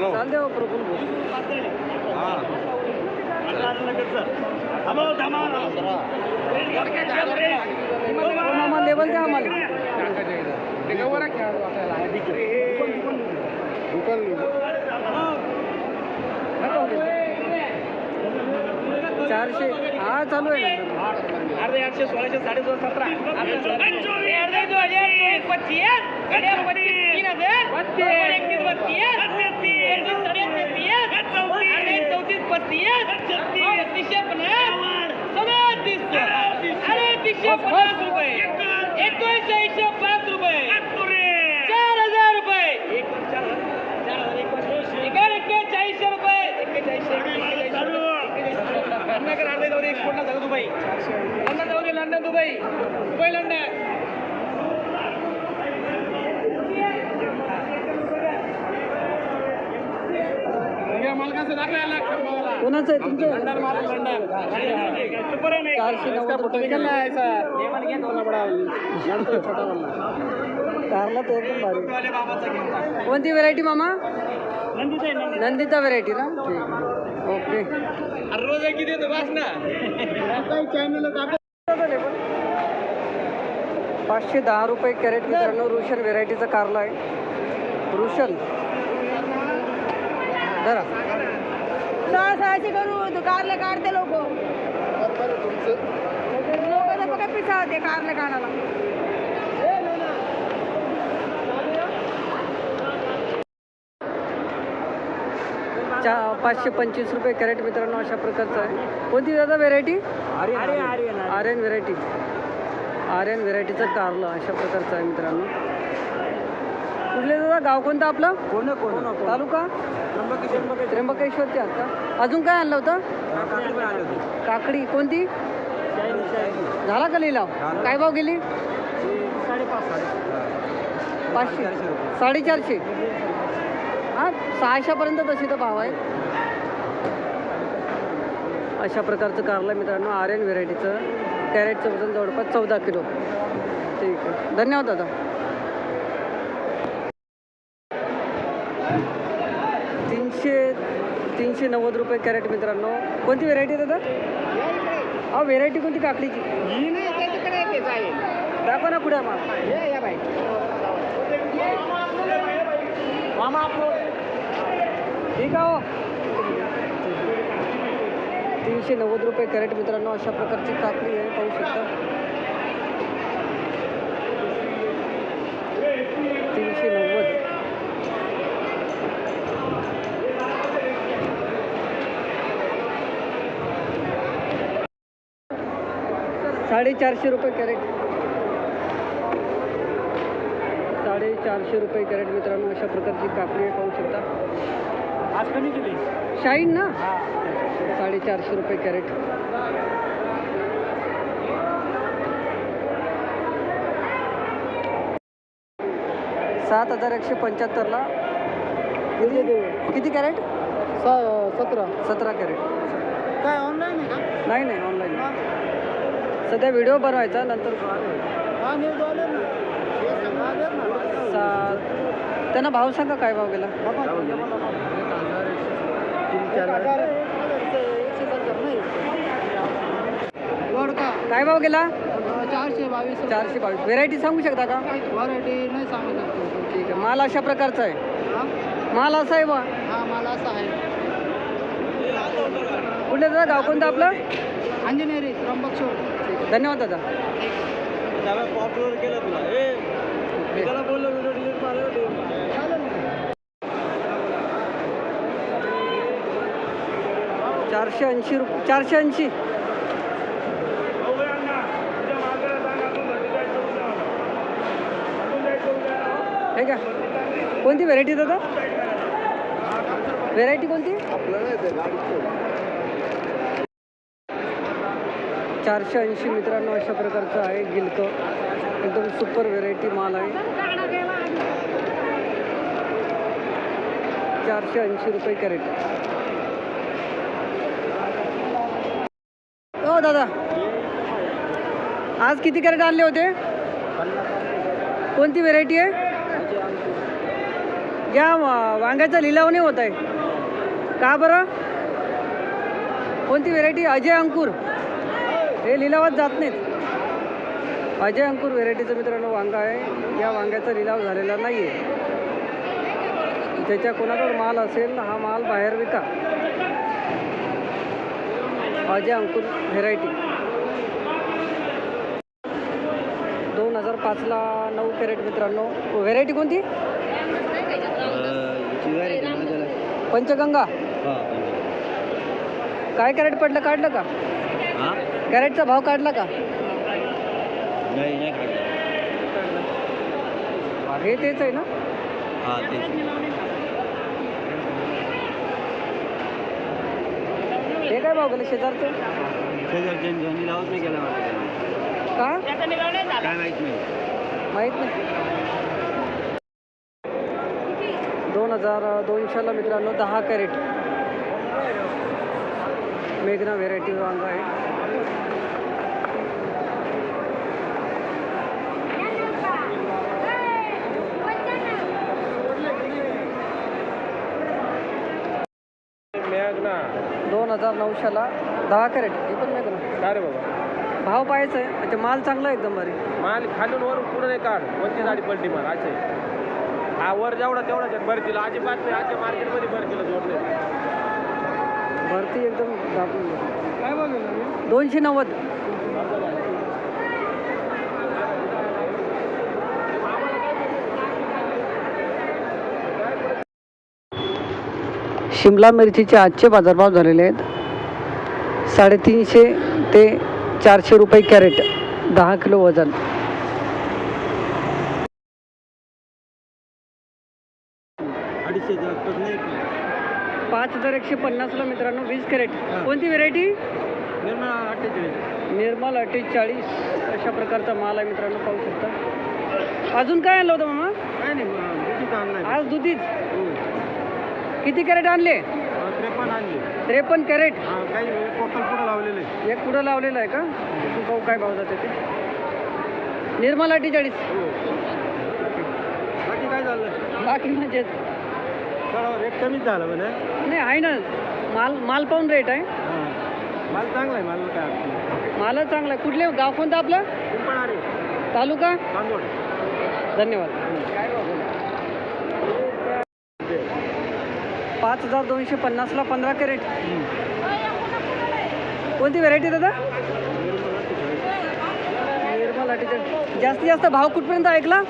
Hello. चाल देवा प्रफुल हो, लेवल द्या आम्हाला. चारशे. हा चालू आहे. अर्धे आठशे सोळाशे साडे दोन सतरा अर्धे दोन हजार पच्चीस अर्धे पच्चीस तीन हजार एकतीस बत्तीस एकतीस साडेतीस अर्धे चौतीस पस्तीस तीसशे पन्नास सदतीस अरे तीसशे पन्नास रुपये एकोणीसशे एकशे पाच रुपये चार हजार रुपये एक चार चार हजार एकोणीसशे एकावर एक्केचाळीसशे रुपये एक्केचाळीसशे एक्केचाळीसशे लंडन अर्धे जाऊ दे एक्सपोर्टला झालं दुबई लंडन जाऊ दे लंडन दुबई दुबई लंडन मालकाचा दाखला आला खंबावाला कोणाचं आहे तुमचं लंडन माल लंडन सुपर आहे चारशे नव्वद रुपये पटकन नाही यायचा नेमान घे दोन बडा लंडन छोटा वाला कारला तो एकदम भारी. कोणती व्हेरायटी मामा? नंदीच आहे नंदिता व्हेरायटी ना? आहे. ओके. रोज किती बस ना. पाचशे दहा रुपये कॅरेट मित्रांनो रुशन व्हेरायटीचा कारला आहे. रुशन. धरा. सहा सहाशे करू कारले काढते लोक. लोक तर बघा पिसा होते कारले काढायला. चा पाचशे पंचवीस रुपये कॅरेट मित्रांनो अशा प्रकारचं आहे. कोणती दादा व्हेरायटी आर्यन व्हेरायटी आर्यन व्हेरायटीचं कारलं अशा प्रकारचं आहे मित्रांनो. कुठले दादा? गाव कोणतं आपलं? कोण कोण? तालुका? त्र्यंबकेश्वरचे आहात का अजून काय आणलं होतं? काकडी कोणती? झाला का लिलाव? काय भाव गेली? पाचशे. साडेचारशे हां सहाशेपर्यंत तशी तर भाव आहे अशा प्रकारचं कारलं मित्रांनो. R N व्हेरायटीचं. कॅरेटचं वजन जवळपास चौदा किलो. ठीक आहे. धन्यवाद दादा. तीनशे तीनशे नव्वद रुपये कॅरेट मित्रांनो. कोणती व्हेरायटी दादा? अहो व्हेरायटी कोणती? काकडीची. दाखवा ना पुढे मामा. ठीक आहे हो. तीनशे नव्वद रुपये कॅरेट मित्रांनो अशा प्रकारची काकडी आहे पाहू शकता तीनशे नव्वद साडेचारशे रुपये कॅरेट. साडेचारशे रुपये कॅरेट मित्रांनो अशा प्रकारची आहे पाहू शकता. आज कमी केली. शाईन ना? साडेचारशे रुपये कॅरेट. सात हजार एकशे पंच्याहत्तरला. किती किती कॅरेट? सतरा. सतरा कॅरेट. काय ऑनलाईन आहे का? नाही नाही ऑनलाईन सध्या व्हिडिओ बनवायचा नंतर सात. त्यांना भाव सांगा काय भाव गेला? काय भाव गेला? चारशे बावीस. चारशे बावीस व्हेरायटी सांगू शकता का? व्हरायटी नाही सांगू शकतो ठीक आहे. माल अशा प्रकारचा आहे. माल असा आहे बा. हा माल असं आहे कुठलं दादा? गाव कोणतं आपलं? अंजनेरी त्र्यंबक धन्यवाद दादा. चारशे ऐंशी रुपये चारशे ऐंशी. हे का? कोणती व्हेरायटी दादा? व्हेरायटी कोणती? चारशे ऐंशी मित्रांनो अशा प्रकारचं आहे गिलक. एकदम सुपर व्हेरायटी माल आहे. चारशे ऐंशी रुपये कॅरेट हो दादा. आज किती कॅरेट आणले होते? कोणती व्हेरायटी आहे? या वांग्याचा लिलाव नाही होत आहे. का बरं? कोणती व्हेरायटी अजय अंकुर. हे लिलावात जात नाहीत. अजय अंकुर व्हेरायटीचं मित्रांनो वांगा आहे. या वांग्याचा लिलाव झालेला नाही आहे ज्याच्या कोणाकडे माल असेल हा माल बाहेर विका. अजय अंकुर व्हेरायटी. दोन हजार पाचला नऊ कॅरेट मित्रांनो. व्हेरायटी कोणती? पंचगंगा. काय कॅरेट पडलं? काढलं का? कॅरेटचा भाव काढला का? हे तेच आहे ना? हे काय भाव गेलं शेजारचं? का नाही काय माहीत नाही. माहीत नाही. दोन हजार दोनशेला मित्रांनो दहा कॅरेट. मेघना व्हेरायटी वांगा आहे. दोन हजार नऊशेला दहा कॅरेट. हे पण मेघना. काय रे बाबा? भाव पाहायचा आहे. अच्छा माल चांगला आहे एकदम भारी. माल खालून वरून पुढे नाही काढ. कोणती गाडी पलटी मार असे हा वर जेवढा तेवढा भरतील अजिबात नाही. आजच्या मार्केटमध्ये भरतील जोडले भरती एकदम. दोनशे नव्वद. शिमला मिरचीचे आजचे बाजारभाव झालेले आहेत. साडेतीनशे ते चारशे रुपये कॅरेट दहा किलो वजन अडीचशे नाही पाच हजार एकशे पन्नासला मित्रांनो वीस कॅरेट. कोणती व्हेरायटी निर्मळा अठ्ठेचाळीस. निर्मल अठ्ठेचाळीस. अशा प्रकारचा माल आहे मित्रांनो पाहू शकता. अजून काय आणलं होतं मामा? काय नाही आज दुधीच? किती कॅरेट आणले? त्रेपन्न आणली. त्रेपन्न कॅरेट? हा काही पुढं लावलेले? एक पुढं लावलेलं आहे का? तू पाहू काय भाव जाते ते. निर्मल अठ्ठेचाळीस. बाकी काय झालं बाकी म्हणजे थोडा रेट कमीच झाला म्हणे. नाही आहे ना. माल माल पाहून रेट आहे. हां. माल चांगला आहे माल काय अडचण नाही. मालच चांगला आहे. कुठले गाव कोणतं आपलं? पिंपळारी. तालुका? धन्यवाद. पाच हजार दोनशे पन्नासला पंधरा कॅरेट. कोणती व्हेरायटी दादा? निर्मल जास्तीत जास्त भाव कुठपर्यंत ऐकला?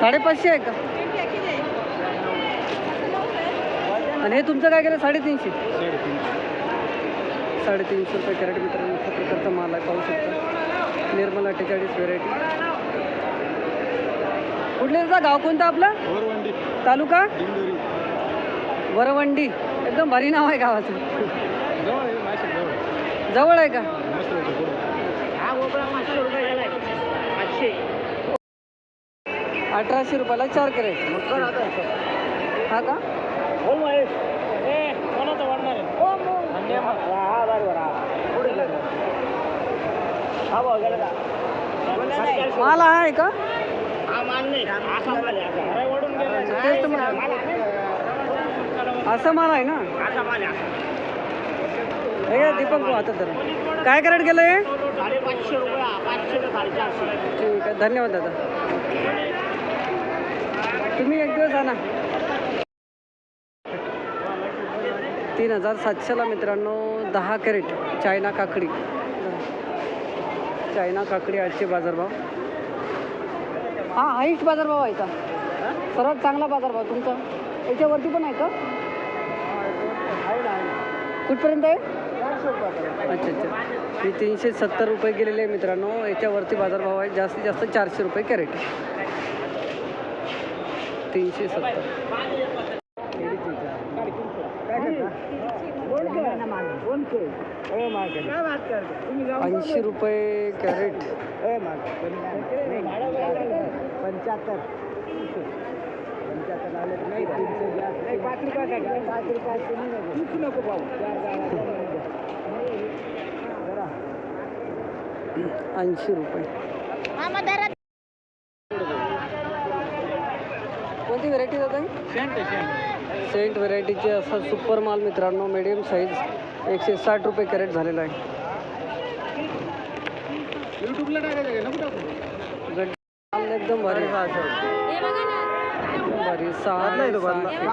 साडेपाचशे आहे का? आणि हे तुमचं काय केलं? साडेतीनशे. साडेतीनशे रुपये कॅरेट मित्रांनो अशा प्रकारचा माल आहे पाहू शकता. निर्मल अठ्ठेचाळीस व्हेरायटी कुठले दादा गाव कोणतं आपलं? वरवंडी. तालुका? वरवंडी. एकदम भारी नाव आहे गावाचं. जवळ आहे का? हा अठराशे रुपयाला चार कॅरेट. हा का बोल महेश ए कोणाचं वाढणार आहे हा बरोबर हा पुढे गेलं. हा भाऊ गेला का माल हा आहे. का हा. तेच. असा माल आहे ना? हे दीपक भाऊ आता तर काय कॅरेट गेलं हे? ठीक आहे धन्यवाद दादा. तुम्ही एक दिवस आणा. तीन हजार सातशेला मित्रांनो दहा कॅरेट चायना काकडी. चायना काकडी आजचे बाजारभाव. हा हाईस्ट बाजारभाव आहे का सर्वात चांगला बाजारभाव तुमचा. याच्यावरती पण आहे का? कुठपर्यंत आहे? अच्छा अच्छा. ही तीनशे सत्तर रुपये गेलेले आहे मित्रांनो. याच्यावरती बाजारभाव आहे. जास्तीत जास्त चारशे रुपये कॅरेट. तीनशे सत्तर. ऐंशी रुपये कॅरेट. ऐंशी रुपये. कोणती व्हेरायटी दादा? सेंट व्हेरायटीचे असा सुपर माल मित्रांनो मिडियम साईज एकशे साठ रुपये कॅरेट झालेला आहे. एकदम भारी हे बघा ना. एकदम भारी सहा सहा-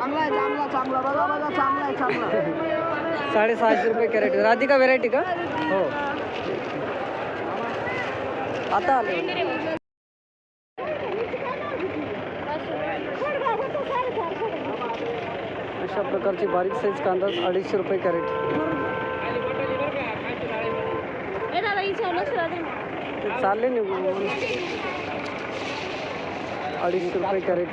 साडेसहाशे रुपये कॅरेट. राधिका व्हेरायटी का? हो. आता आले. अशा प्रकारची बारीक साईज कांदा अडीचशे रुपये कॅरेट. चालले निघून अडीचशे रुपये कॅरेट.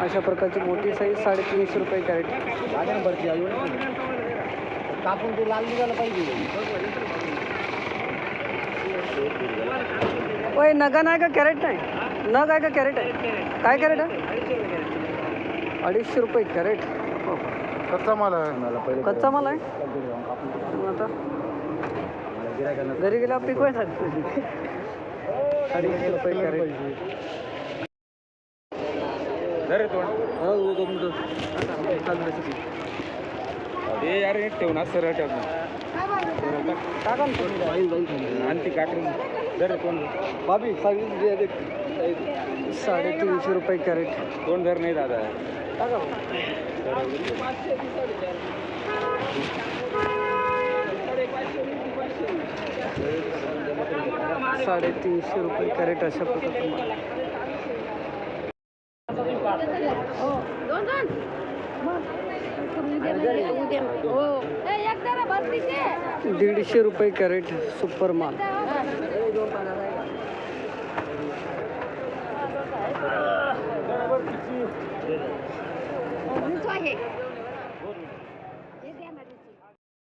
अशा प्रकारची मोठी साईज साडेतीनशे रुपये कॅरेट. कापून ते लाल निघालं पाहिजे ओय नगा आहे का कॅरेट नाही? नग आहे का कॅरेट आहे? काय कॅरेट आहे? अडीचशे रुपये कॅरेट. कच्चा माल आहे. कच्चा माल आहे? आता घरी गेला पिकवायचा अडीचशे रुपये ए यार हे सरळ ठेव टाका ना आणि ती काकडी. जर कोण बाबी साडेतीनशे रुपये कॅरेट. कोण धर नाही दादा. टाका. साडेतीनशे रुपये कॅरेट अशा दोन हो. भरतीचे दीडशे रुपये कॅरेट सुपर माल.